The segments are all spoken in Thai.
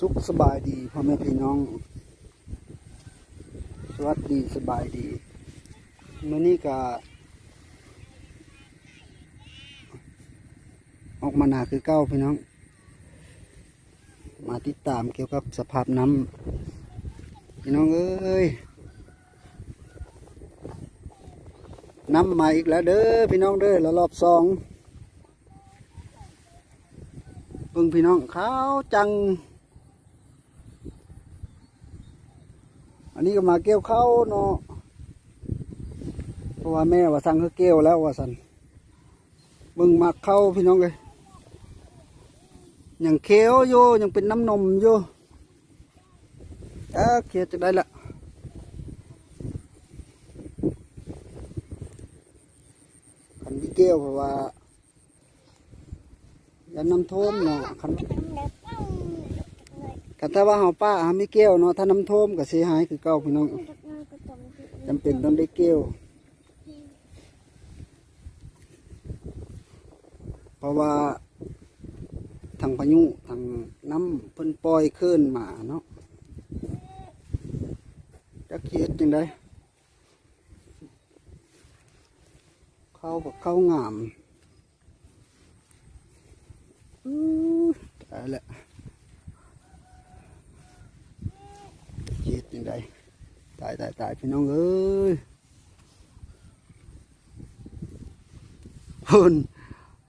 สุขสบายดีพ่อแม่พี่น้อง สวัสดีสบายดีมื่อนี้ก็ออกมาหนาคือเก้าพี่น้อง มาติดตามเกี่ยวกับสภาพน้ำพี่น้องเอ้ยน้ำมาอีกแล้วเด้อพี่น้องเด้อแล้วรอบสองเบิ่งพี่น้องขาวจัง อันนี้ก็มาเกี่ยวเข้าวเนาะเพราะว่าแม่ว่าสั่งเขาเกี่ยวแล้วว่าสันเบิ่งมาเข้าพี่น้องเลยยังเคี้ยวอยู่ยังเป็นน้ำนมอยู่เออเคี้ยวจะได้ละคันที่เกี่ยวเพราะว่าย่าน้ำท่วมเนาะคัน กันถ้าว่าเฮาป้าหาไม่เกี่ยวเนาะถ้าน้ำท่วมก็เสียหายคือเก่าพี่น้องจำเป็นต้องได้เกี่ยวเพราะว่าทางพายุทางน้ำเพิ่นปล่อยขึ้นมาเนาะจะเคียดจังไดเข้ากับเข้างามอู้ตายแล้ว เจ็ดยังไงตายตายตายพี่น้องเอ้ยพุ่น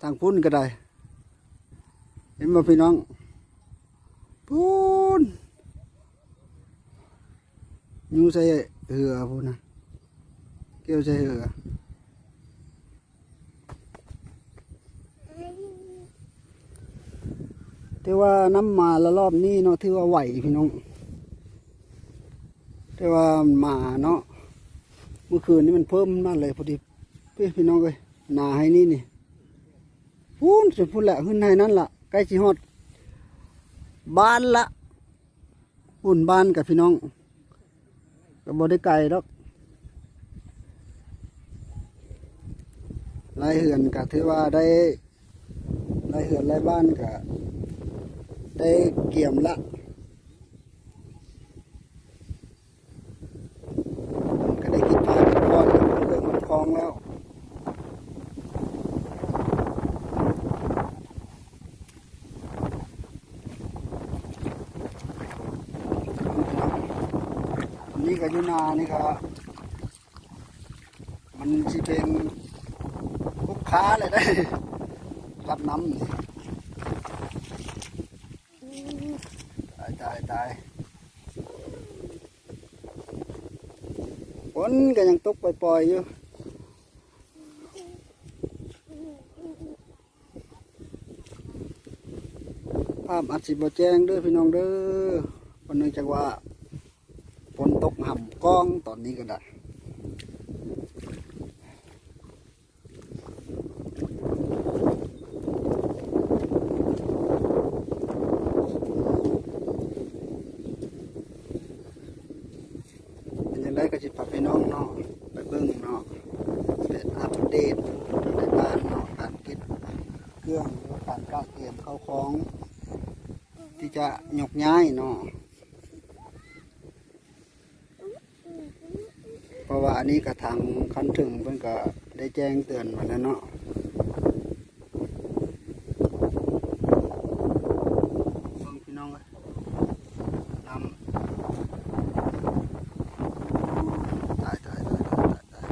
ทางพุ่นก็ได้ เห็นมาพี่น้องพุ่นยูใส่เหือพุ่นนะเกี่ยวใส่เหือแต่ว่าน้ำมาละรอบนี้เนาะถือว่าไหวพี่น้อง แต่ว่ามันมาเนาะเมื่อคืนนี้มันเพิ่มมากเลยพอดีพี่พี่น้องเลยหนาให้นี่นี่พูนสุดพูนแหละขึ้นให้นั่นละใกล้ชิฮอดบ้านละปุ่นบ้านกับพี่น้องก็บ่ได้ไกลดอกรายเหือนก็ถือว่าได้รายเหือนรายบ้านก็ได้เกี่ยมละ ก็ได้กินปลากินก้อนแล้วก็เริ่มมันคลองแล้วนี่ ก็อยูนานี่ก็มันสิเป็นลูกค้าเลยได้รับน้ำนี่ตายตายตายฝนก็ยังตกปล่อยๆอยู่ภาพอัดสิบแจ้งเด้อพี่น้องเด้อวันนึงจากว่า ตกห่ำกล้องตอนนี้ก็ได้เป็นยังไงก็สิพาพี่น้องเนาะไปเบิ่งเนาะเป็นอัปเดตในบ้านเนาะการเก็บเครื่องหรือการก้าเตรียมเข้าของ ที่จะยกย้ายเนาะเพราะว่าอันนี้ก็ทางคันถึงเพิ่นก็ได้แจ้งเตือนมาแล้วเนาะเบิ่งพี่น้องน้ำตายตายตายตายตายตาย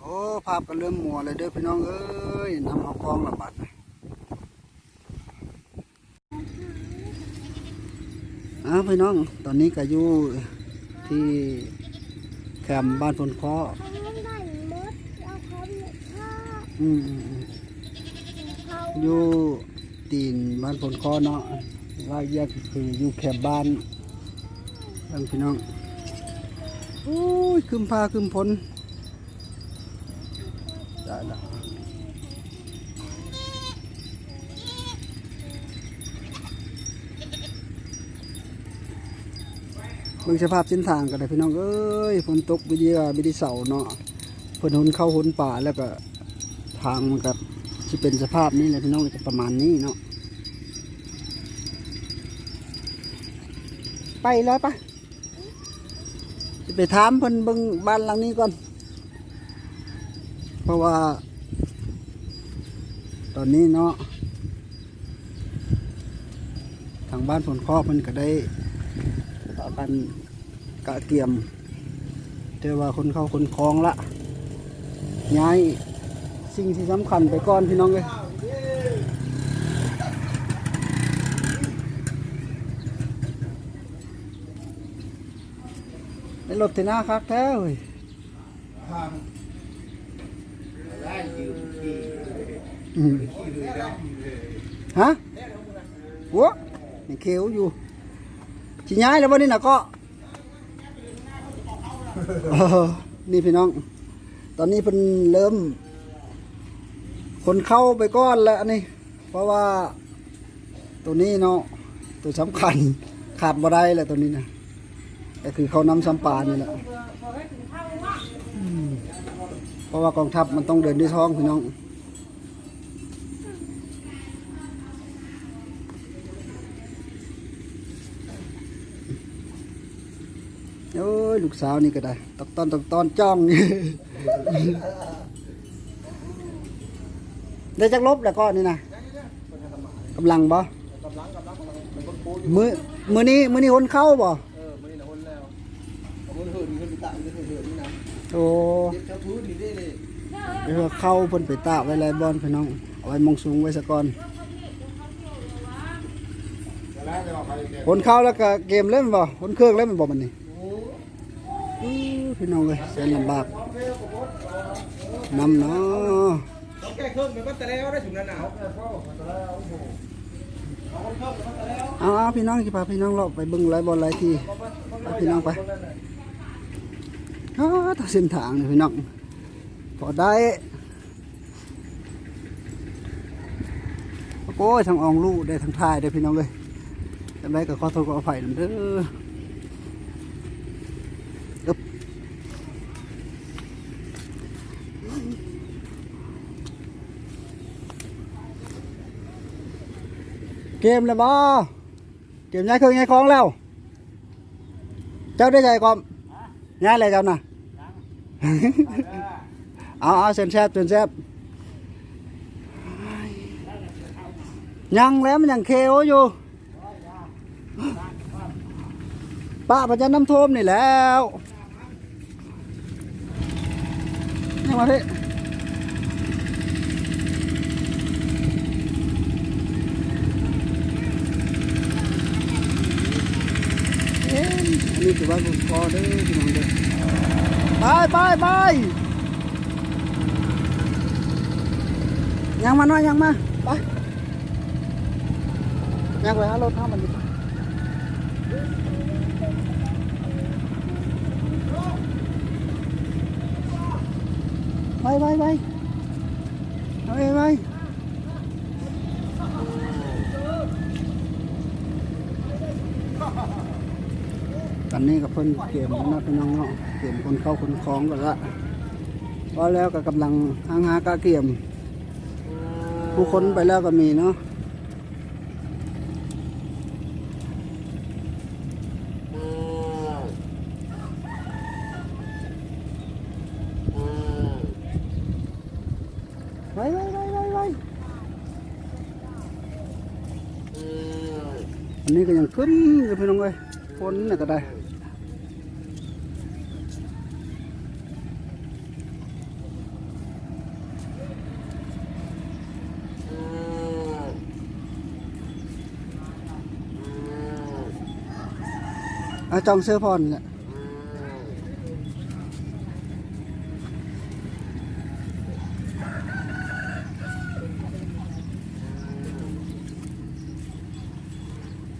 โอ้ภาพก็เริ่มมัวเลยเด้อพี่น้องเอ้ยน้ำเอากองละบาดอ้าวพี่น้อง ตอนนี้ก็อยู่ ที่แคมป์บ้านพนเคาะเขาไม่ได้มดเอาเขาเนี่ยฆ่าอืมอืมอืมเขาอยู่ตีนบ้านพนเคาะเนาะว่าแยกคืออยู่แคมป์บ้านบ้านพี่น้องโอ้ยคืมพาคืมพลได้แล้ว บิ่งสภาพเส้นทางกันเลยพี่น้องเอ้ยฝนตกวิดีวิดีเสาเนาะเพิ่นหุนเข้าหุนป่าแล้วก็ทางมันก็ที่เป็นสภาพนี้แหละพี่น้องจะประมาณนี้เนาะไปแล้วปะสิไปถามเพิ่นเบิ่งบ้านหลังนี้ก่อน เพราะว่า ตอนนี้เนาะทางบ้านผลข้อเพิ่นก็ได้ พากันกะเกียม แต่ว่าคนเข้าคนคลองละย้ายสิ่งที่สำคัญไปก่อนพี่น้องเลยในรถที่หน้าคักแท้เว้ยฮะหัวนี่เขียวอยู่ ชิย้ายแล้ววันนี้นะก็นี่พี่น้อง ตอนนี้เป็นเริ่ม คนเข้าไปก้อนแล้วนนี้เพราะว่าตัวนี้เนาะตัวสำคัญขาดบ่ได้แหละตัวนี้นะก็คือเขานำสัมปานี่แหละเพราะว่ากองทัพมันต้องเดินด้วยท้องพี่น้อง ลูกสาวนี่ก็ได้ตอกตอนตอกตอนจ้องได้จักลบแล้วก็นี่นะกำลังบ่มือมือนี้มือนี้คนเข้าบ่เออมันนี่นะคนแล้วเอาคนหื่นขึ้นไปตะมันจะหื่นนี่นะโอ้เข้าพื้นนี่ได้เลยเดี๋ยวเข้าเพิ่นไปตาไว้ไรบอนพี่น้องเอาไว้มองสูงไว้ซะก่อนคนเข้าแล้วก็เกมเล่นบ่คนเครื่องเล่นบ่มันนี่ พี่น้องเลยแสนลำบากนำเนาะต้องแก้เองมันก็แต่แล้วได้ถุงหนาเอาเอาพี่น้องกี่พาพี่น้องเราไปเบิ่งไรบอลไรทีไปพี่น้องไปอ้าวถ้าเส้นทางนี่พี่น้องพอได้โอ้ยทางอองลูกได้ทางท้ายได้พี่น้องเลยจำได้ก็ขอโทษขออภัยนเด้อ เกมเลยบ่เกมย้ายเครื่องย้ายของแล้ว เจ้าได้ใจก่อนย้ายอะไรเจ้าน่ะเอาเอาเซนแซบเซนแซบยังแล้วมันยังเคโออยู่ป้าประจันน้ำท่วมนี่แล้วนี่มาพี่เอ๊ะ อันนี้ถือว่าผมพอเด้อพี่น้องเด้อไปไปไปยังมาหน่อยยังมาไปยังไปหารถห้ามันดิไปไปไปไปไปตอนนี้ก็เพิ่นเกมนะพี่น้องเนาะเกมคนเข้าคนคล้องกันละพอแล้วก็กำลังหางหากาเกม ผู้คนไปแล้วก็มีเนาะไปไปไปไปไปอันนี้ก็ยังขึ้นอยู่พี่น้องเอ้ยคนนี่ก็ได้ อาจองเสื้อพรนี่แหละ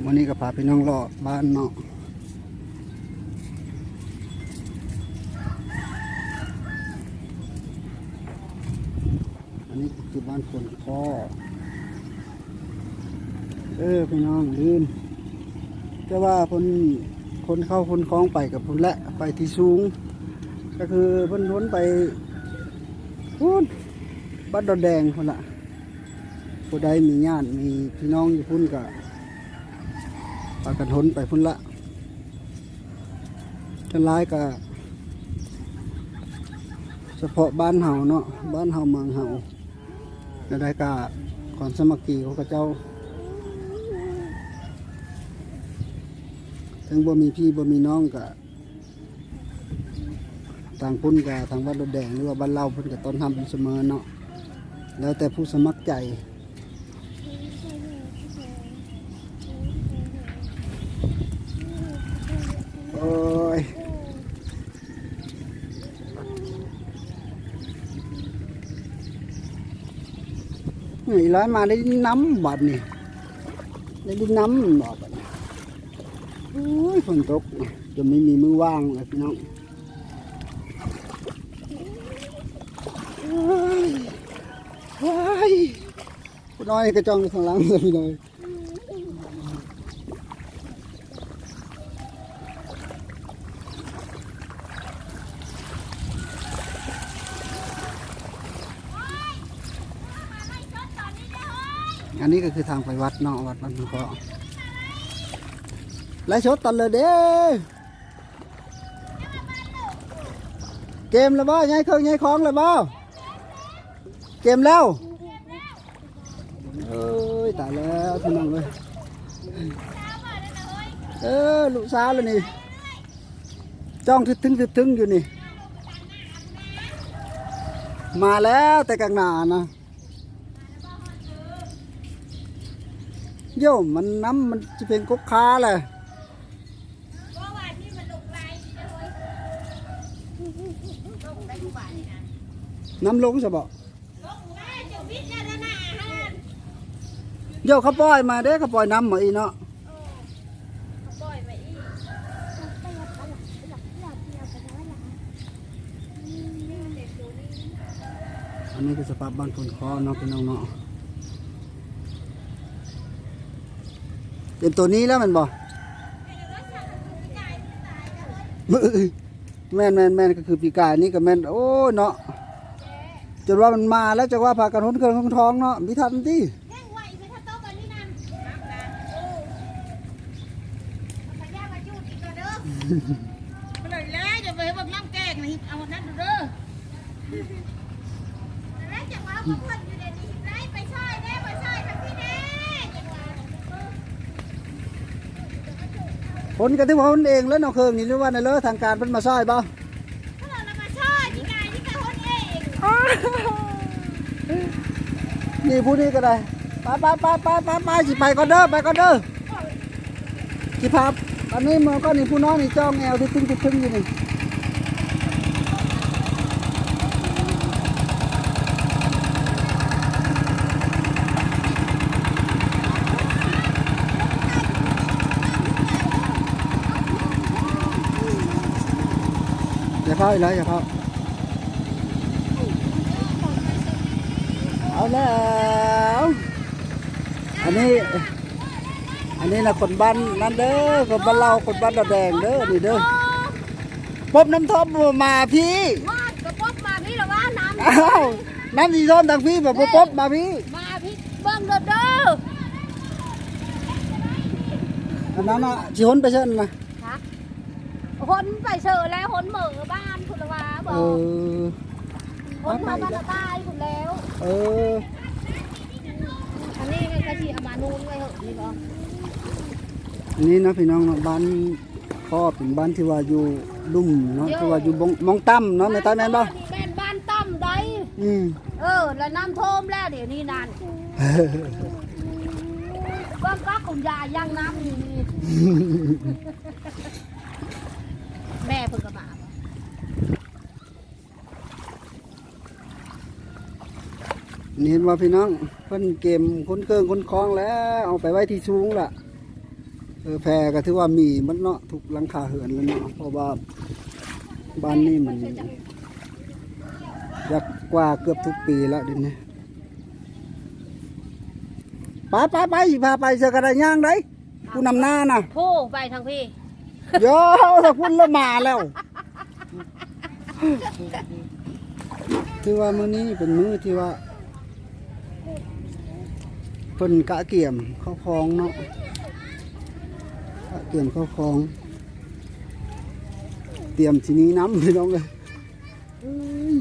วันนี้ก็พาพี่น้องเลาะบ้านเนาะอันนี้คือบ้านคนข้อเออพี่น้องลืมแต่ว่าคน คนเข้าคนคล้องไปกับคนละไปที่สูง ก็คือเพิ่นพ้นไปพูนบ้านดอนแดงคนละผู้ใดมีญาติมีพี่น้องอยู่พุ่นก็พากันทนไปพุ่นละจนร้ายก็เฉพาะบ้านเฮาเนาะบ้านเฮาเมืองเฮาแล้วได้ก็ก่อนสมัครกีของกระเจ้า ถึงบ่มีพี่บ่มีน้องก็ต่างพุ่นกับทางวัดรถแดงหรือว่าบ้านเราพุ่นกับต้นทำเป็นเสมอเนาะแล้วแต่ผู้สมัครใจโอ้ยนี่ร้อยมาได้น้ำบัดนี่ได้น้ำบอกบัด ฝนตกจนไม่มีมือว่างเลยพี่น้องว้ายว้ายผู้น้อยกระจองข้างหลังเลยพี่น้อยอันนี้ก็คือทางไปวัดเนาะวัดบ้านมันก็ ไล่ชดตันเลยเด้เกมแล้วบ่ย้ายเครื่องย้ายของแล้วบ่เกมแล้วเอ้ยตายแล้วพี่น้องเลยเออลูกสาวเลยนี่จ้องทึดถึงทึดถึงอยู่นี่ มาแล้วแต่กลางหนานะโย่มันน้ำมันจะเป็นกุกค้าเลย น้ำลงจะบอกโย่เขาปล่อยมาเด้เขาปล่อยน้ำมาอีเนาะอันนี้คือสภาพบ้านคนคอเนาะพี่น้องเนาะเป็นตัวนี้แล้วมันบอกแม่นแม่นแม่นก็คือปีกายนี่ก็แม่นโอ้ยเนาะ จนว่ามันมาแล้วจะว่าพากันหุนเครื่องของท้องเนาะมีทันที่แห้งไวไปถ้าโต๊ะกันนี่นั่นน้ำกันโอ้พยามาจูดอีกก็เด้อไปเลยแล้วจะไปแบบน้ำแกงนี่เอานั่นดูเด้อแล้วจะมาเพื่อนอยู่ในนี้ไรไปช่วยแน่ไปช่วยทางที่แน่จังหวะผลกันที่ว่าผลเองแล้วเนาะเครื่องนี่หรือว่าในเลอทางการเป็นมาซอยบ่ ถ้าเรามาช่วยที่ไงที่กระคนเอง นี่ผู้นี้ก็ได้ไปไปไปไปไปไปสิไปก่อนเด้อไปก่อนเด้อสิพาอันนี้มือก็นี่ผู้น้อยนี่จ้องแอวที่ตึงที่ตึงอยู่นี่อย่าเข้าอีกแล้วอย่าเข้า เอาแล้ว อันนี้ อันนี้นะคนบ้านนั่นเด้อ คนบ้านเราคนบ้านดอนแดงเด้อ นี่เด้อปบน้ำท่อมมาพี่วาดกระป๋องมาพี่หรอวะน้ำอ้าวน้ำสีส้มทางพี่แบบปบมาพี่ มาพี่เบิ้งเด้อเด้ออันนั้นน่ะชิฮนไปเชิญนะฮะคนไปเชอแล้วคนเหม่อบ้านคุณละวะบเออกอ คนมาบ้านละตายคุณแล้ว เออ อันนี้ก็กระชีเอามานูนไว้เหอะนี่ก็อันนี้นะพี่น้องเนาะบ้านพ่อเป็นบ้านที่ว่าอยู่ลุ่มเนาะที่ว่าอยู่บงมองตั้มเนาะในใต้แม่นบ่แม่นบ้านตั้มได้อืมเออ แล้วน้ำท่วมแล้วเดี๋ยวนี้นั่นบ้านก็คุณยายย่างน้ำนี่นี่แม่เพิ่งกระบาด นี่ เห็นว่าพี่น้องเพิ่นเกมคนเครื่องคนคล้องแล้ว เอาไปไว้ที่สูงล่ะเออแพรก็ถือว่ามีมันเนาะถูกหลังคาเหือนแล้วเนาะเพราะว่าบ้านนี้มันอยากกว่าเกือบทุกปีแล้วเดินี้ไปไปไปสิพาไปเจอกันได้ย่างได้ผู้นำหน้าน่ะโถ่ไปทางพี่โย่ถ้าพุ่นละมาแล้วคือว่ามื้อนี้เป็นมื้อที่ว่า เพิ่นกะเกี่ยมเข้าคลองเนาะกะเกี่ยมเข้าคลอง เตรียมทีนี้น้ำพี่น้องเลยเอ้ย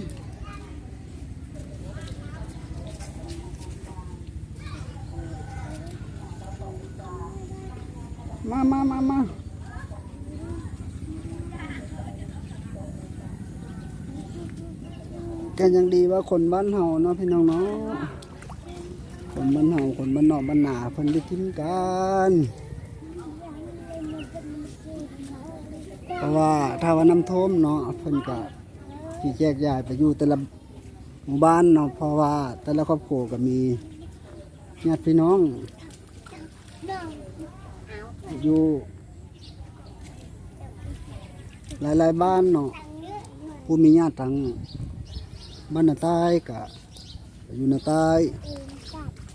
มามามามาแกยังดีว่าคนบ้านเฮาเนาะพี่น้องเนาะ คนบ้านเฮาคนบ้านนอกบ้านนาเพิ่นได้กินกันเพราะว่าถ้าว่าน้ำท่วมเนาะเพิ่นก็สิแยกย้ายไปอยู่แต่ละหมู่บ้านเนาะเพราะว่าแต่ละครอบครัวก็มีญาติพี่น้องอยู่หลายๆบ้านเนาะผู้มีญาติทางบ้านนาใต้ก็อยู่นาใต้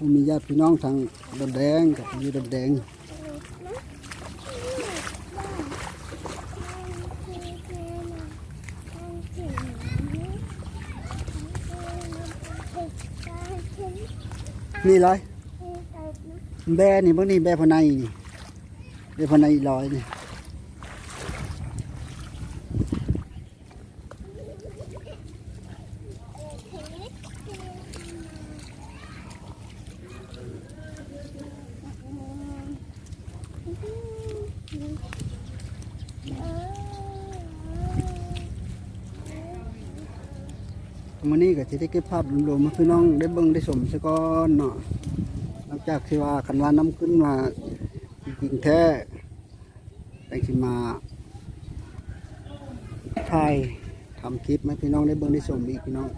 ผู้มีญาติพี่น้องทางดอนแดงก็ไปอยู่ดอนแดงนี่เลยแบนี่เบิ่งนี่แบพนัยนี่แบพนัยลอยนี่ มื้อนี้ก็จะได้เก็บภาพรวมๆมาพี่น้องได้เบิ้งได้ชมซะก่อนเนาะหลังจากที่ว่าคันว่าน้ำขึ้นมาจริงแท้แต่สิมาถ่ายทำคลิปให้พี่น้องได้เบิ้งได้ชมอีกพี่น้อง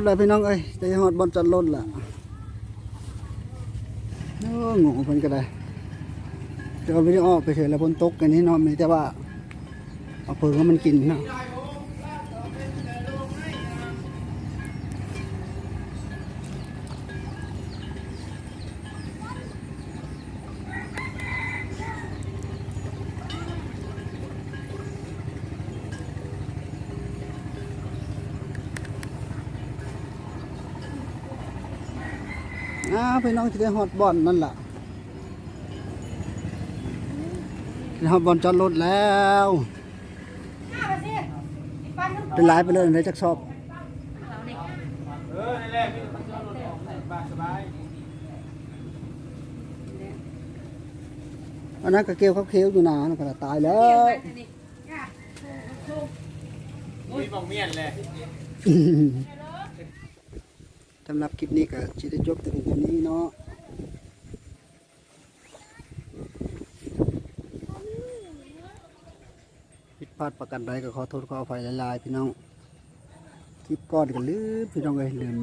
คนไรพี่น้องเอ้ยใจหอดบอลจัดรถล่ะโอ้งงคนก็ได้เดี๋ยววิดีโอออกไปเฉยแล้วบนตกกันนี่นอนมีแต่ว่าเอาเพิ่งให้มันกินเนาะ อ้าวพี่น้องจะได้หอดบอลนั่นล่ะได้หอดบอลจัดรถแล้วเป็นหลายไปเลยในจักสอบเออนี่แหละพี่มันจะรถออกบ้านสบายอันนั้นก็เกลียวเขาเคี้ยวอยู่นานก็ตายแล้วมีบางเมียนเลย สำหรับคลิปนี้ก็จะได้จบแต่เพียงเท่านี้เนาะผิดพลาดประกันใดก็ขอโทษขออภัยหลายๆพี่น้องคลิปก่อนก็ลืมพี่น้องเลยลืม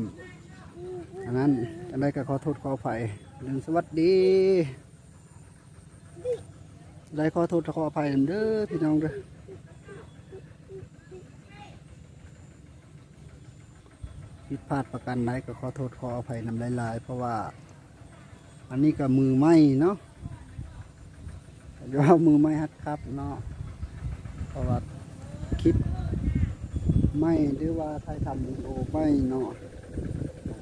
อันนั้นอันใดก็ขอโทษขออภัยลืมสวัสดีได้ขอโทษขออภัยเด้อพี่น้องเด้อ ผิด พลาดประกันใดก็ขอโทษขออภัยนำหลายๆ เพราะว่า อันนี้ก็มือไหมเนาะเดี๋ยวเอามือไหมฮัดครับเนาะเพราะว่าคลิปไม่หรือว่าไทยทำวิดีโอไม่เนาะ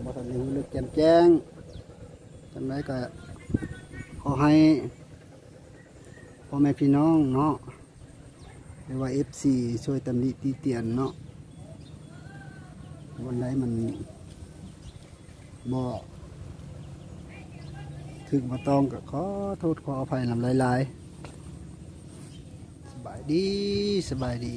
บอทันรู้เลือกแจมแจ้งจังไรก็ขอให้พ่อแม่พี่น้องเนาะหรือว่าเอฟซีช่วยตำหนิตีเตียนเนาะ วันไหนมันบ่ถึงมาต้องก็ขอโทษขออภัยลำหลายๆ สบายดีสบายดี